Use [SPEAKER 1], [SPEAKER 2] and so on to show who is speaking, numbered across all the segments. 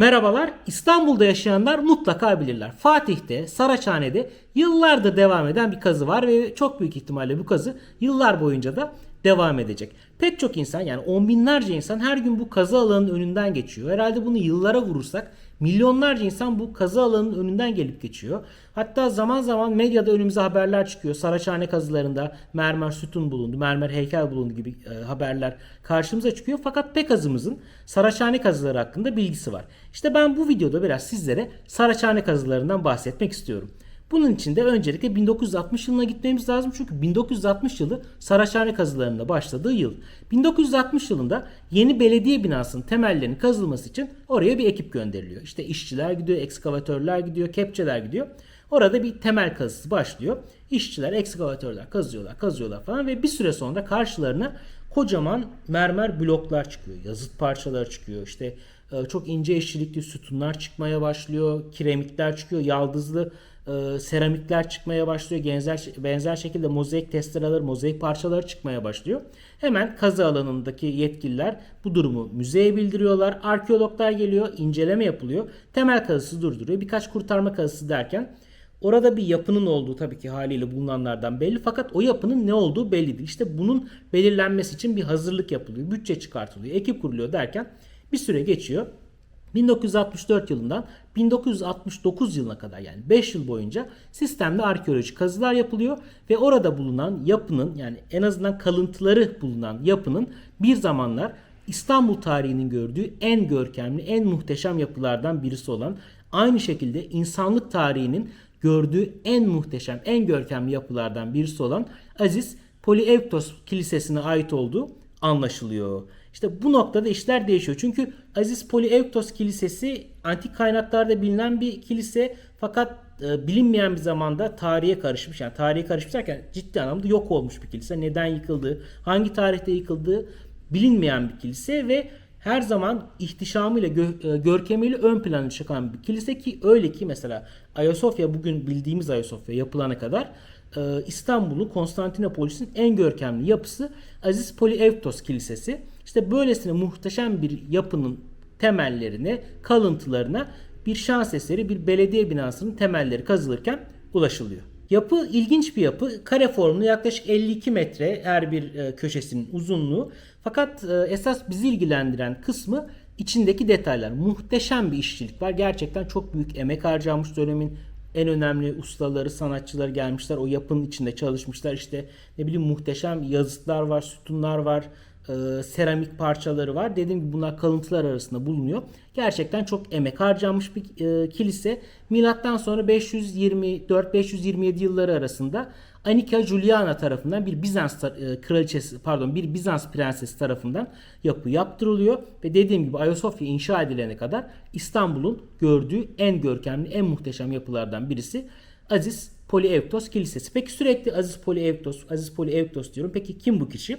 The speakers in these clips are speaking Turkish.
[SPEAKER 1] Merhabalar. İstanbul'da yaşayanlar mutlaka bilirler. Fatih'te, Saraçhane'de yıllardır devam eden bir kazı var ve çok büyük ihtimalle bu kazı yıllar boyunca da devam edecek. Pek çok insan yani on binlerce insan her gün bu kazı alanının önünden geçiyor. Herhalde bunu yıllara vurursak milyonlarca insan bu kazı alanının önünden gelip geçiyor. Hatta zaman zaman medyada önümüze haberler çıkıyor. Saraçhane kazılarında mermer sütun bulundu, mermer heykel bulundu gibi e, haberler karşımıza çıkıyor. Fakat pek azımızın Saraçhane kazıları hakkında bilgisi var. İşte ben bu videoda biraz sizlere Saraçhane kazılarından bahsetmek istiyorum. Bunun için de öncelikle 1960 yılına gitmemiz lazım. Çünkü 1960 yılı Saraçhane kazılarında başladığı yıl. 1960 yılında yeni belediye binasının temellerinin kazılması için oraya bir ekip gönderiliyor. İşte işçiler gidiyor, ekskavatörler gidiyor, kepçeler gidiyor. Orada bir temel kazısı başlıyor. İşçiler, ekskavatörler kazıyorlar, kazıyorlar falan ve bir süre sonra karşılarına kocaman mermer bloklar çıkıyor. Yazıt parçaları çıkıyor. İşte e, çok ince işçilikli sütunlar çıkmaya başlıyor. Kiremitler çıkıyor. Yaldızlı e, seramikler çıkmaya başlıyor. Benzer, benzer şekilde mozaik testereler, mozaik parçaları çıkmaya başlıyor. Hemen kazı alanındaki yetkililer bu durumu müzeye bildiriyorlar. Arkeologlar geliyor, inceleme yapılıyor. Temel kazısı durduruyor. Birkaç kurtarma kazısı derken Orada bir yapının olduğu tabii ki haliyle bulunanlardan belli fakat o yapının ne olduğu belli değil. İşte bunun belirlenmesi için bir hazırlık yapılıyor, bütçe çıkartılıyor, ekip kuruluyor derken bir süre geçiyor. 1964 yılından 1969 yılına kadar yani 5 yıl boyunca sistemde arkeolojik kazılar yapılıyor ve orada bulunan yapının yani en azından kalıntıları bulunan yapının bir zamanlar İstanbul tarihinin gördüğü en görkemli, en muhteşem yapılardan birisi olan aynı şekilde insanlık tarihinin gördüğü en muhteşem, en görkemli yapılardan birisi olan Aziz Polievtos Kilisesi'ne ait olduğu anlaşılıyor. İşte bu noktada işler değişiyor. Çünkü Aziz Polievtos Kilisesi antik kaynaklarda bilinen bir kilise fakat e, bilinmeyen bir zamanda tarihe karışmış. Yani tarihe karışmış derken ciddi anlamda yok olmuş bir kilise. Neden yıkıldığı, hangi tarihte yıkıldığı bilinmeyen bir kilise ve her zaman ihtişamıyla, gö- e, görkemiyle ön plana çıkan bir kilise ki öyle ki mesela Ayasofya bugün bildiğimiz Ayasofya yapılana kadar e, İstanbul'un Konstantinopolis'in en görkemli yapısı Aziz Polievtos Kilisesi. İşte böylesine muhteşem bir yapının temellerine, kalıntılarına bir şans eseri bir belediye binasının temelleri kazılırken ulaşılıyor. Yapı ilginç bir yapı. Kare formlu yaklaşık 52 metre her bir e, köşesinin uzunluğu. Fakat e, esas bizi ilgilendiren kısmı içindeki detaylar. Muhteşem bir işçilik var. Gerçekten çok büyük emek harcanmış dönemin en önemli ustaları, sanatçıları gelmişler. O yapının içinde çalışmışlar. İşte ne bileyim muhteşem yazıtlar var, sütunlar var, e, seramik parçaları var. Dediğim gibi bunlar kalıntılar arasında bulunuyor. Gerçekten çok emek harcanmış bir e, kilise. Milattan sonra 524-527 yılları arasında Anika Juliana tarafından bir Bizans e, kraliçesi pardon bir Bizans prensesi tarafından yapı yaptırılıyor ve dediğim gibi Ayasofya inşa edilene kadar İstanbul'un gördüğü en görkemli en muhteşem yapılardan birisi Aziz Polievtos Kilisesi. Peki sürekli Aziz Polievtos, Aziz Polievtos diyorum. Peki kim bu kişi?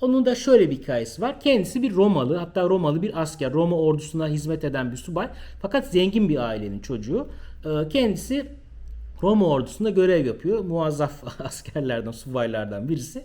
[SPEAKER 1] Onun da şöyle bir hikayesi var. Kendisi bir Romalı hatta Romalı bir asker. Roma ordusuna hizmet eden bir subay. Fakat zengin bir ailenin çocuğu. Ee, Kendisi Roma ordusunda görev yapıyor. Muazzaf askerlerden, subaylardan birisi.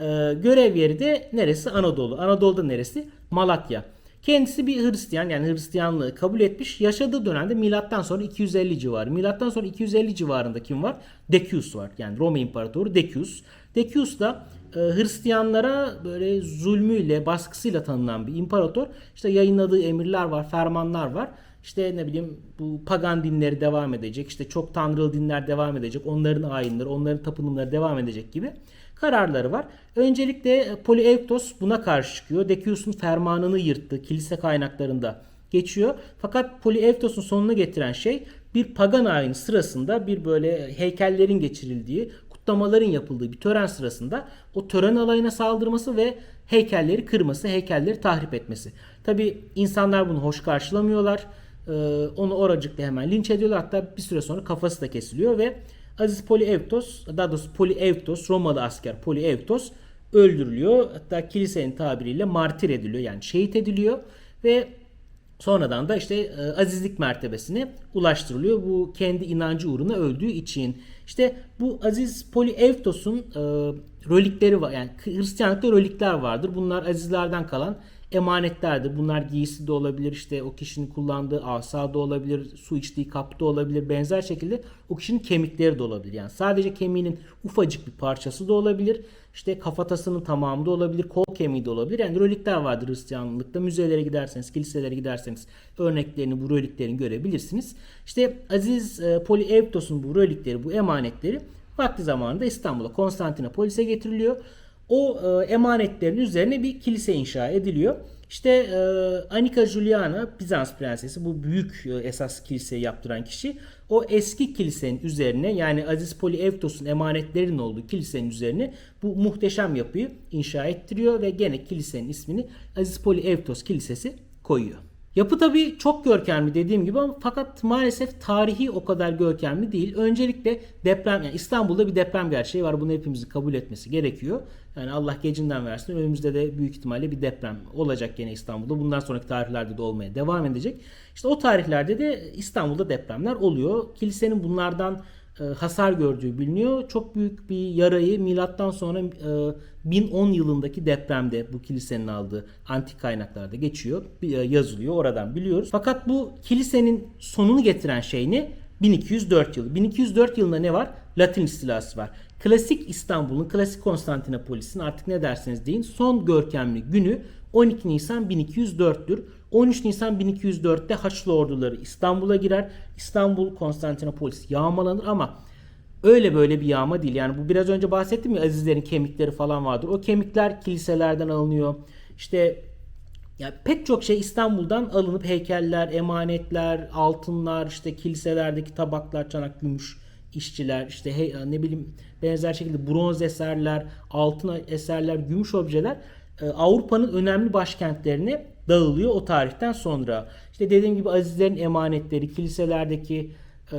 [SPEAKER 1] Ee, görev yeri de neresi? Anadolu. Anadolu'da neresi? Malatya. Kendisi bir Hristiyan yani Hristiyanlığı kabul etmiş. Yaşadığı dönemde milattan sonra 250 civarı. Milattan sonra 250 civarında kim var? Decius var. Yani Roma İmparatoru Decius. Decius da e, Hristiyanlara böyle zulmüyle, baskısıyla tanınan bir imparator. İşte yayınladığı emirler var, fermanlar var. İşte ne bileyim bu pagan dinleri devam edecek. İşte çok tanrılı dinler devam edecek. Onların ayinleri, onların tapınımları devam edecek gibi kararları var. Öncelikle Polievtos buna karşı çıkıyor. Decius'un fermanını yırttı. Kilise kaynaklarında geçiyor. Fakat Polievtos'un sonunu getiren şey bir pagan ayini sırasında bir böyle heykellerin geçirildiği, kutlamaların yapıldığı bir tören sırasında o tören alayına saldırması ve heykelleri kırması, heykelleri tahrip etmesi. Tabi insanlar bunu hoş karşılamıyorlar. Ee, onu oracıkla hemen linç ediyorlar. Hatta bir süre sonra kafası da kesiliyor ve Aziz Polievtos, daha doğrusu Polievtos, Romalı asker Polievtos öldürülüyor. Hatta kilisenin tabiriyle martir ediliyor yani şehit ediliyor ve sonradan da işte e, azizlik mertebesine ulaştırılıyor. Bu kendi inancı uğruna öldüğü için. İşte bu Aziz Polievtos'un e, relikleri var. Yani Hristiyanlıkta relikler vardır. Bunlar azizlerden kalan emanetlerdir. Bunlar giysi de olabilir, işte o kişinin kullandığı asa da olabilir, su içtiği kap da olabilir. Benzer şekilde o kişinin kemikleri de olabilir. Yani sadece kemiğinin ufacık bir parçası da olabilir. İşte kafatasının tamamı da olabilir, kol kemiği de olabilir. Yani relikler vardır Hristiyanlıkta. Müzelere giderseniz, kiliselere giderseniz örneklerini, bu reliklerini görebilirsiniz. İşte Aziz e, bu relikleri, bu emanetleri vakti zamanında İstanbul'a, Konstantinopolis'e getiriliyor. O e, emanetlerin üzerine bir kilise inşa ediliyor. İşte e, Anika Juliana Bizans prensesi bu büyük e, esas kiliseyi yaptıran kişi o eski kilisenin üzerine yani Aziz Polievtos'un emanetlerinin olduğu kilisenin üzerine bu muhteşem yapıyı inşa ettiriyor ve gene kilisenin ismini Aziz Polievtos Kilisesi koyuyor. Yapı tabii çok görkemli dediğim gibi ama fakat maalesef tarihi o kadar görkemli değil. Öncelikle deprem yani İstanbul'da bir deprem gerçeği var. Bunu hepimizin kabul etmesi gerekiyor. Yani Allah gecinden versin. Önümüzde de büyük ihtimalle bir deprem olacak gene İstanbul'da. Bundan sonraki tarihlerde de olmaya devam edecek. İşte o tarihlerde de İstanbul'da depremler oluyor. Kilisenin bunlardan hasar gördüğü biliniyor. Çok büyük bir yarayı milattan sonra e, 1010 yılındaki depremde bu kilisenin aldığı antik kaynaklarda geçiyor. e, yazılıyor. Oradan biliyoruz. Fakat bu kilisenin sonunu getiren şey ne? 1204 yılı. 1204 yılında ne var? Latin istilası var. Klasik İstanbul'un, klasik Konstantinopolis'in artık ne derseniz deyin son görkemli günü 12 Nisan 1204'tür. 13 Nisan 1204'te Haçlı orduları İstanbul'a girer. İstanbul Konstantinopolis yağmalanır ama öyle böyle bir yağma değil. Yani bu biraz önce bahsettim ya Azizlerin kemikleri falan vardır. O kemikler kiliselerden alınıyor. İşte ya pek çok şey İstanbul'dan alınıp heykeller, emanetler, altınlar, işte kiliselerdeki tabaklar, çanak, gümüş işçiler, işte hey, ne bileyim benzer şekilde bronz eserler, altın eserler, gümüş objeler e, Avrupa'nın önemli başkentlerine dağılıyor o tarihten sonra. İşte dediğim gibi Azizlerin emanetleri, kiliselerdeki e,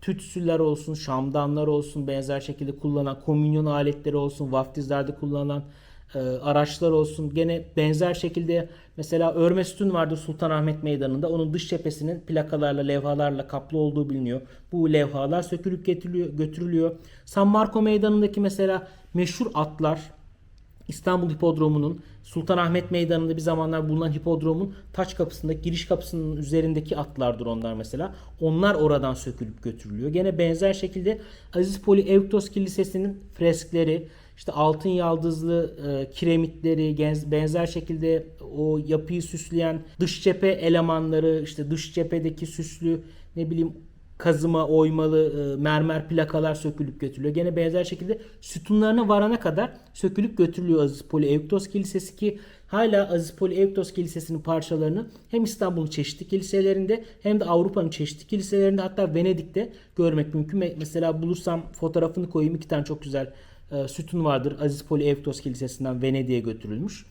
[SPEAKER 1] tütsüler olsun, şamdanlar olsun, benzer şekilde kullanılan komünyon aletleri olsun, vaftizlerde kullanılan e, araçlar olsun. Gene benzer şekilde mesela örme sütun vardır Sultanahmet Meydanı'nda. Onun dış cephesinin plakalarla, levhalarla kaplı olduğu biliniyor. Bu levhalar sökülüp getiriliyor, götürülüyor. San Marco Meydanı'ndaki mesela meşhur atlar, İstanbul Hipodromu'nun Sultanahmet Meydanı'nda bir zamanlar bulunan hipodromun taç kapısındaki giriş kapısının üzerindeki atlardır onlar mesela. Onlar oradan sökülüp götürülüyor. Gene benzer şekilde Aziz Poli Evtos Kilisesi'nin freskleri, işte altın yaldızlı e, kiremitleri, benzer şekilde o yapıyı süsleyen dış cephe elemanları, işte dış cephedeki süslü ne bileyim kazıma, oymalı, e, mermer plakalar sökülüp götürülüyor. Gene benzer şekilde sütunlarına varana kadar sökülüp götürülüyor Aziz Poli Evktos Kilisesi ki hala Aziz Poli Evktos Kilisesi'nin parçalarını hem İstanbul'un çeşitli kiliselerinde hem de Avrupa'nın çeşitli kiliselerinde hatta Venedik'te görmek mümkün. Mesela bulursam fotoğrafını koyayım. iki tane çok güzel e, sütun vardır. Aziz Poli Evktos Kilisesi'nden Venedik'e götürülmüş.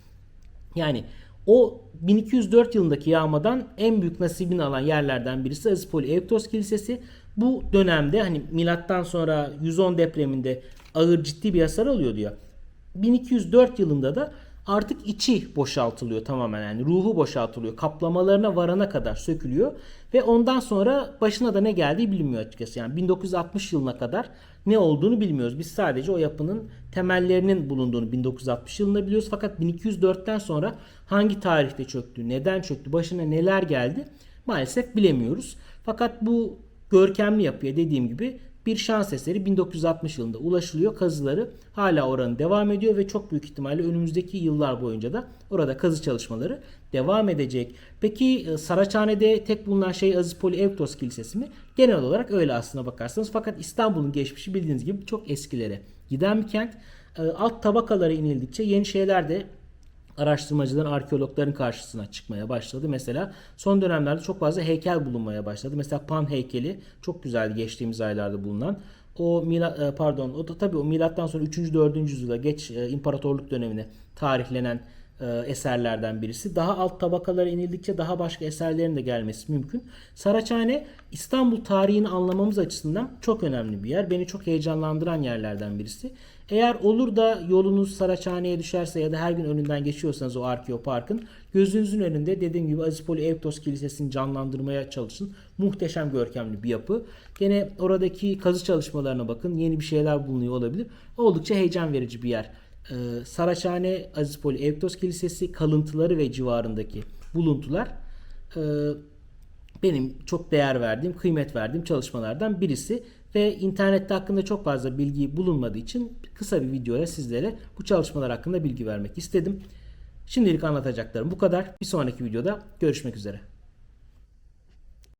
[SPEAKER 1] Yani o 1204 yılındaki yağmadan en büyük nasibini alan yerlerden birisi Azipoli Evtos Kilisesi. Bu dönemde hani milattan sonra 110 depreminde ağır ciddi bir hasar alıyordu ya. 1204 yılında da artık içi boşaltılıyor tamamen yani ruhu boşaltılıyor. Kaplamalarına varana kadar sökülüyor ve ondan sonra başına da ne geldiği bilinmiyor açıkçası. Yani 1960 yılına kadar ne olduğunu bilmiyoruz. Biz sadece o yapının temellerinin bulunduğunu 1960 yılında biliyoruz. Fakat 1204'ten sonra hangi tarihte çöktü, neden çöktü, başına neler geldi maalesef bilemiyoruz. Fakat bu görkemli yapıya dediğim gibi bir şans eseri 1960 yılında ulaşılıyor. Kazıları hala oranın devam ediyor ve çok büyük ihtimalle önümüzdeki yıllar boyunca da orada kazı çalışmaları devam edecek. Peki e, Saraçhane'de tek bulunan şey Aziz Poli Evtos Kilisesi mi? Genel olarak öyle aslına bakarsanız. Fakat İstanbul'un geçmişi bildiğiniz gibi çok eskilere giden bir kent. E, alt tabakalara inildikçe yeni şeyler de araştırmacıların, arkeologların karşısına çıkmaya başladı. Mesela son dönemlerde çok fazla heykel bulunmaya başladı. Mesela Pan heykeli çok güzeldi geçtiğimiz aylarda bulunan. O mila, pardon o da tabii o milattan sonra 3. 4. yüzyıla geç e, imparatorluk dönemine tarihlenen e, eserlerden birisi. Daha alt tabakalara inildikçe daha başka eserlerin de gelmesi mümkün. Saraçhane İstanbul tarihini anlamamız açısından çok önemli bir yer. Beni çok heyecanlandıran yerlerden birisi. Eğer olur da yolunuz Saraçhane'ye düşerse ya da her gün önünden geçiyorsanız o Arkeopark'ın gözünüzün önünde dediğim gibi Azipoli Evtos Kilisesi'ni canlandırmaya çalışın. Muhteşem görkemli bir yapı. Gene oradaki kazı çalışmalarına bakın. Yeni bir şeyler bulunuyor olabilir. Oldukça heyecan verici bir yer. Ee, Saraçhane Aziz Poli Evktos Kilisesi kalıntıları ve civarındaki buluntular e, benim çok değer verdiğim, kıymet verdiğim çalışmalardan birisi ve internette hakkında çok fazla bilgi bulunmadığı için kısa bir videoya sizlere bu çalışmalar hakkında bilgi vermek istedim. Şimdilik anlatacaklarım bu kadar. Bir sonraki videoda görüşmek üzere.